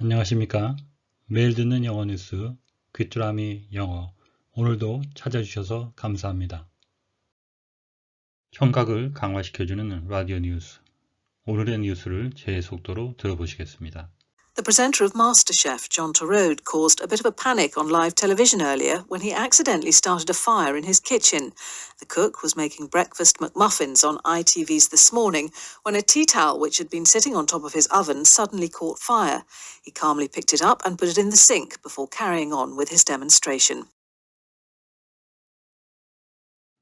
안녕하십니까. 매일 듣는 영어 뉴스 귀뚜라미 영어 오늘도 찾아주셔서 감사합니다. 청각을 강화시켜주는 라디오 뉴스 오늘의 뉴스를 제 속도로 들어보시겠습니다. The presenter of MasterChef, John Torode, caused a bit of a panic on live television earlier when he accidentally started a fire in his kitchen. The cook was making breakfast McMuffins on ITV's This Morning when a tea towel which had been sitting on top of his oven suddenly caught fire. He calmly picked it up and put it in the sink before carrying on with his demonstration.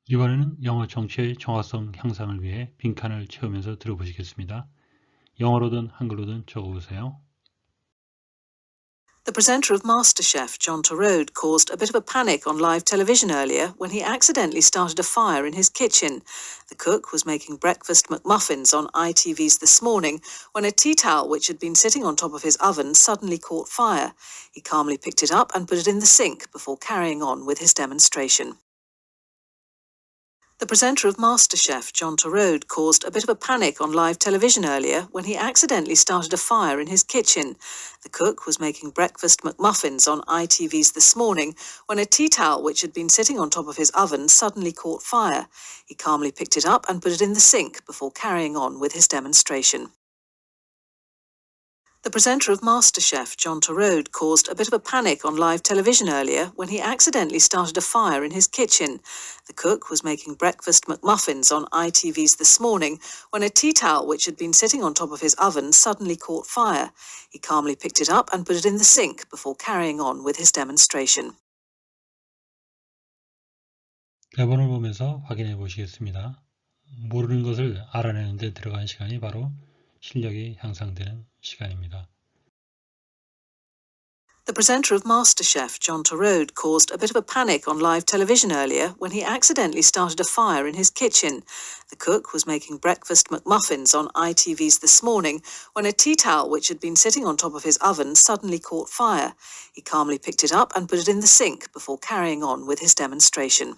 이번에는 영어 정치의 정확성 향상을 위해 빈칸을 채우면서 들어보시겠습니다. 영어로든 한글로든 적어보세요. The presenter of MasterChef, John Torode, caused a bit of a panic on live television earlier when he accidentally started a fire in his kitchen. The cook was making breakfast McMuffins on ITV's This Morning when a tea towel which had been sitting on top of his oven suddenly caught fire. He calmly picked it up and put it in the sink before carrying on with his demonstration. The presenter of MasterChef, John Torode, caused a bit of a panic on live television earlier when he accidentally started a fire in his kitchen. The cook was making breakfast McMuffins on ITV's This Morning when a tea towel which had been sitting on top of his oven suddenly caught fire. He calmly picked it up and put it in the sink before carrying on with his demonstration. The presenter of MasterChef, John Torode, caused a bit of a panic on live television earlier when he accidentally started a fire in his kitchen. The cook was making breakfast McMuffins on ITV's This Morning when a tea towel which had been sitting on top of his oven suddenly caught fire. He calmly picked it up and put it in the sink before carrying on with his demonstration. 대본을 보면서 확인해 보시겠습니다. 모르는 것을 알아내는 데 들어간 시간이 바로 실력이 향상되는 시간입니다. The presenter of MasterChef, John Torode, caused a bit of a panic on live television earlier when he accidentally started a fire in his kitchen. The cook was making breakfast McMuffins on ITV's This Morning when a tea towel which had been sitting on top of his oven suddenly caught fire. He calmly picked it up and put it in the sink before carrying on with his demonstration.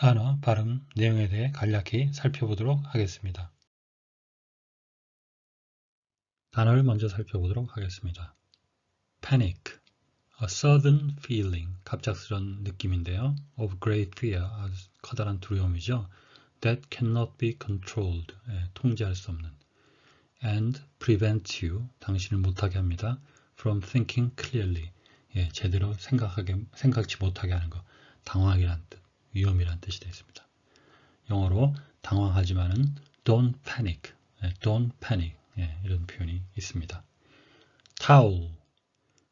단어, 발음, 내용에 대해 간략히 살펴보도록 하겠습니다. 단어를 먼저 살펴보도록 하겠습니다. panic, a sudden feeling, 갑작스런 느낌인데요. of great fear, 아주 커다란 두려움이죠. that cannot be controlled, 예, 통제할 수 없는. and prevent you, 당신을 못하게 합니다. from thinking clearly, 예, 제대로 생각하게, 생각지 못하게 하는 것. 당황이란 뜻, 위험이란 뜻이 되겠습니다. 영어로 당황하지만은 don't panic, 예, don't panic, 예, 이런 표현이 있습니다. towel,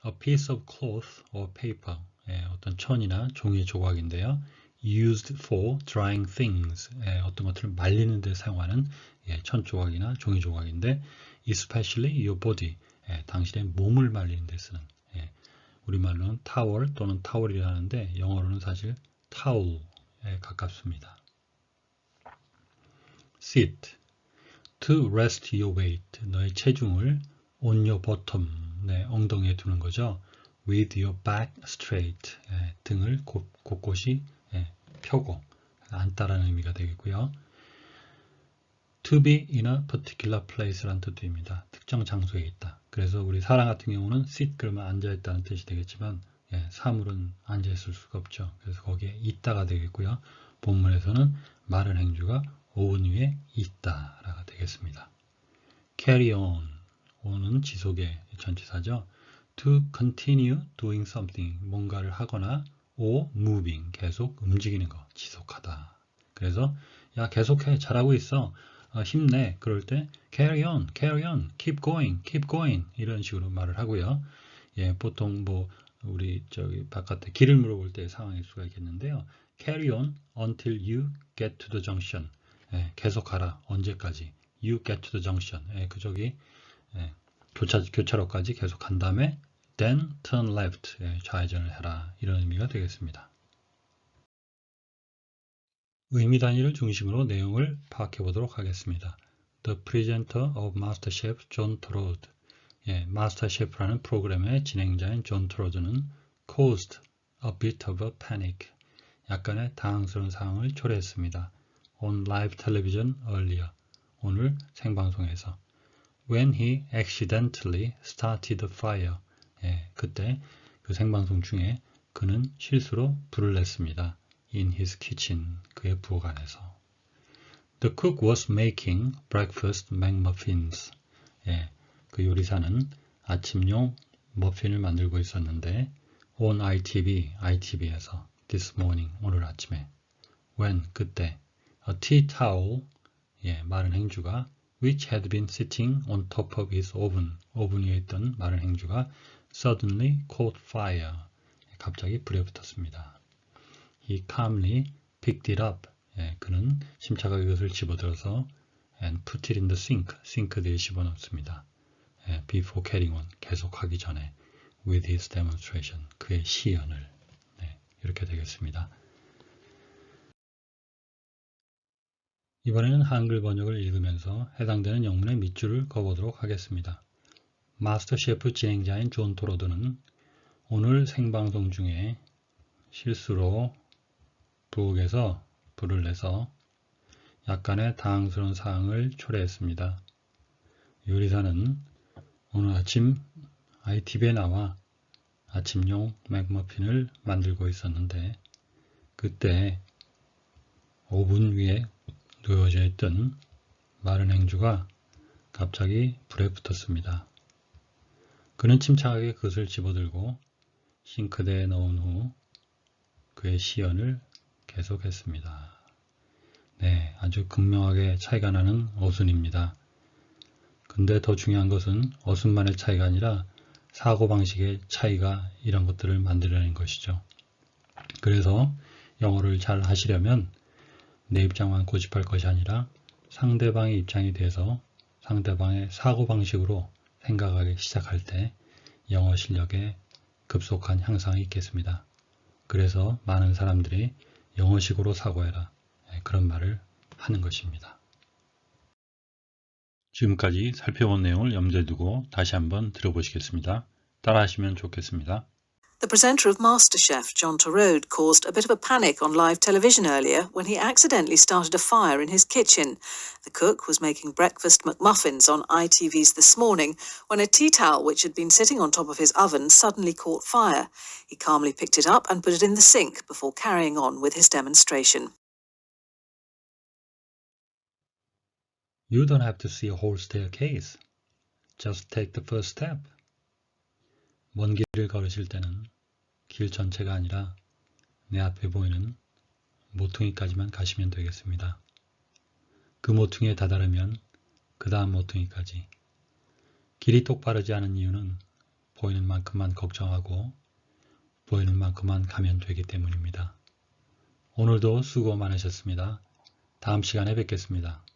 a piece of cloth or paper, 예, 어떤 천이나 종이 조각인데요. used for drying things, 예, 어떤 것들을 말리는 데 사용하는 예, 천 조각이나 종이 조각인데 especially your body, 예, 당신의 몸을 말리는 데 쓰는 예, 우리말로는 타월 또는 하는데 영어로는 사실 타올에 가깝습니다. sit, to rest your weight, 너의 체중을 on your bottom, 네, 엉덩이에 두는 거죠. with your back straight, 예, 등을 곳, 곳곳이 예, 펴고 앉다라는 의미가 되겠고요. to be in a particular place라는 뜻입니다. 특정 장소에 있다. 그래서 우리 사람 같은 경우는 sit 그러면 앉아 있다는 뜻이 되겠지만 예, 사물은 앉아 있을 수가 없죠. 그래서 거기에 있다가 되겠고요. 본문에서는 말은 행주가 오은 위에 있다라가 되겠습니다. carry on, on은 지속의 전치사죠. to continue doing something, 뭔가를 하거나 or moving, 계속 움직이는 거, 지속하다. 그래서 야 계속해, 잘하고 있어, 어, 힘내. 그럴 때 carry on, carry on, keep going, keep going 이런 식으로 말을 하고요. 예, 보통 뭐 우리 저기 바깥에 길을 물어볼 때 상황일 수가 있겠는데요. carry on until you get to the junction. 예, 계속하라. 언제까지? you get to the junction. 예, 그 저기 예, 교차, 교차로까지 계속 간 다음에 then turn left. 예, 좌회전을 해라. 이런 의미가 되겠습니다. 의미 단위를 중심으로 내용을 파악해 보도록 하겠습니다. The presenter of MasterChef John Torode 예, 마스터셰프라는 프로그램의 진행자인 존 트로드는 caused a bit of a panic 약간의 당황스러운 상황을 초래했습니다. On live television earlier 오늘 생방송에서 when he accidentally started the fire. 예, 그때 그 생방송 중에 그는 실수로 불을 냈습니다. in his kitchen. 그의 부엌 안에서. The cook was making breakfast McMuffins. 예, 그 요리사는 아침용 머핀을 만들고 있었는데 on ITV, ITV에서 this morning, 오늘 아침에 when, 그때 a tea towel, 예, 마른 행주가 which had been sitting on top of his oven, 오븐 위에 있던 마른 행주가 suddenly caught fire, 갑자기 불에 붙었습니다. He calmly picked it up, 예, 그는 침착하게 그것을 집어들어서 and put it in the sink, 싱크대에 집어넣습니다. 예, before carrying on, 계속하기 전에 with his demonstration, 그의 시연을 네, 이렇게 되겠습니다. 이번에는 한글 번역을 읽으면서 해당되는 영문의 밑줄을 그어보도록 하겠습니다. 마스터 셰프 진행자인 존 토로드는 오늘 생방송 중에 실수로 부엌에서 불을 내서 약간의 당황스러운 사항을 초래했습니다. 요리사는 오늘 아침 ITV에 나와 아침용 맥머핀을 만들고 있었는데 그때 오븐 위에 놓여져 있던 마른 행주가 갑자기 불에 붙었습니다. 그는 침착하게 그것을 집어들고 싱크대에 넣은 후 그의 시연을 계속했습니다. 네, 아주 극명하게 차이가 나는 어순입니다. 근데 더 중요한 것은 어순만의 차이가 아니라 사고방식의 차이가 이런 것들을 만들어내는 것이죠. 그래서 영어를 잘 하시려면 내 입장만 고집할 것이 아니라 상대방의 입장에 대해서 상대방의 사고방식으로 생각하기 시작할 때 영어 실력에 급속한 향상이 있겠습니다. 그래서 많은 사람들이 영어식으로 사고해라 네, 그런 말을 하는 것입니다. 지금까지 살펴본 내용을 염두에 두고 다시 한번 들어보시겠습니다. 따라하시면 좋겠습니다. The presenter of MasterChef, John Torode, caused a bit of a panic on live television earlier when he accidentally started a fire in his kitchen. The cook was making breakfast McMuffins on ITV's This Morning when a tea towel which had been sitting on top of his oven suddenly caught fire. He calmly picked it up and put it in the sink before carrying on with his demonstration. You don't have to see a whole staircase. Just take the first step. 먼 길을 걸으실 때는 길 전체가 아니라 내 앞에 보이는 모퉁이까지만 가시면 되겠습니다. 그 모퉁이에 다다르면 그 다음 모퉁이까지. 길이 똑바르지 않은 이유는 보이는 만큼만 걱정하고 보이는 만큼만 가면 되기 때문입니다. 오늘도 수고 많으셨습니다. 다음 시간에 뵙겠습니다.